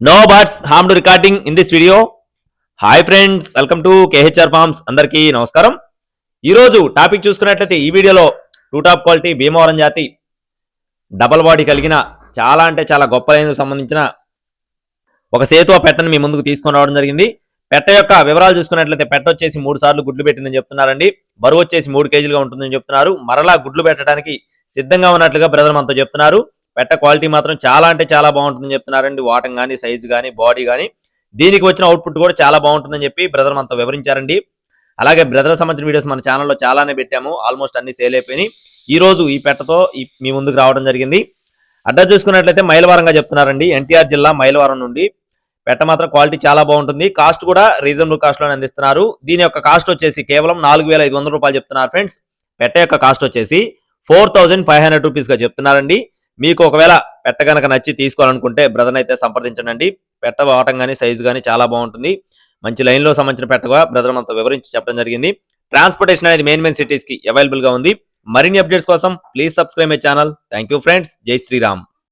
No birds harm to recording in this video hi friends welcome to KHR farms అందరికీ నమస్కారం. ఈరోజు topic చూసుకున్నట్లయితే ఈ వీడియోలో టూ టాప్ క్వాలిటీ భీమవరం జాతి డబల్ బాడీ కలిగిన చాలా అంటే చాలా గొప్ప లైన్కు సంబంధించిన ఒక సేతువ పెట్టని మీ ముందుకు తీసుకొని రావడం జరిగింది. పెట్ట యొక్క వివరాలు చూసుకున్నట్లయితే పెట్ట వచ్చేసి మూడు సార్లు గుడ్లు పెట్టిందని చెప్తున్నారండి. బరువు వచ్చేసి మూడు కేజీలుగా ఉంటుందని చెప్తున్నారు. మరలా గుడ్లు పెట్టడానికి సిద్ధంగా ఉన్నట్లుగా బ్రదర్ మనతో చెప్తున్నారు. పెట్ట క్వాలిటీ మాత్రం చాలా అంటే చాలా బాగుంటుందని చెప్తున్నారండి. వాటం కానీ సైజు కానీ బాడీ కానీ దీనికి వచ్చిన అవుట్పుట్ కూడా చాలా బాగుంటుందని చెప్పి బ్రదర్ మనతో వివరించారండి. అలాగే బ్రదర్ సంబంధించిన వీడియోస్ మన ఛానల్లో చాలానే పెట్టాము. ఆల్మోస్ట్ అన్ని సేల్ అయిపోయినాయి. ఈ రోజు ఈ పెట్టతో మీ ముందుకు రావడం జరిగింది. అడ్రస్ చూసుకున్నట్లయితే మైలవరంగా చెప్తున్నారండి. ఎన్టీఆర్ జిల్లా మైలవరం నుండి. పెట్ట మాత్రం క్వాలిటీ చాలా బాగుంటుంది. కాస్ట్ కూడా రీజనబుల్ కాస్ట్ అందిస్తున్నారు. దీని యొక్క కాస్ట్ వచ్చేసి కేవలం నాలుగు వేల ఐదు వందల రూపాయలు చెప్తున్నారు ఫ్రెండ్స్ పెట్ట యొక్క కాస్ట్ వచ్చేసి ఫోర్ థౌజండ్ ఫైవ్ హండ్రెడ్ రూపీస్గా చెప్తున్నారండి. మీకు ఒకవేళ పెట్ట కనుక నచ్చి తీసుకోవాలనుకుంటే బ్రదర్ అయితే సంప్రదించండి పెట్ట వాటం కానీ సైజు కానీ చాలా బాగుంటుంది. మంచి లైన్లో సంబంధించిన పెట్టగా బ్రదర్ మనతో వివరించి చెప్పడం జరిగింది. ట్రాన్స్పోర్టేషన్ అనేది మెయిన్ మెయిన్ సిటీస్కి అవైలబుల్గా ఉంది. మరిన్ని అప్డేట్స్ కోసం please subscribe my channel. Thank you friends. జై శ్రీరామ్.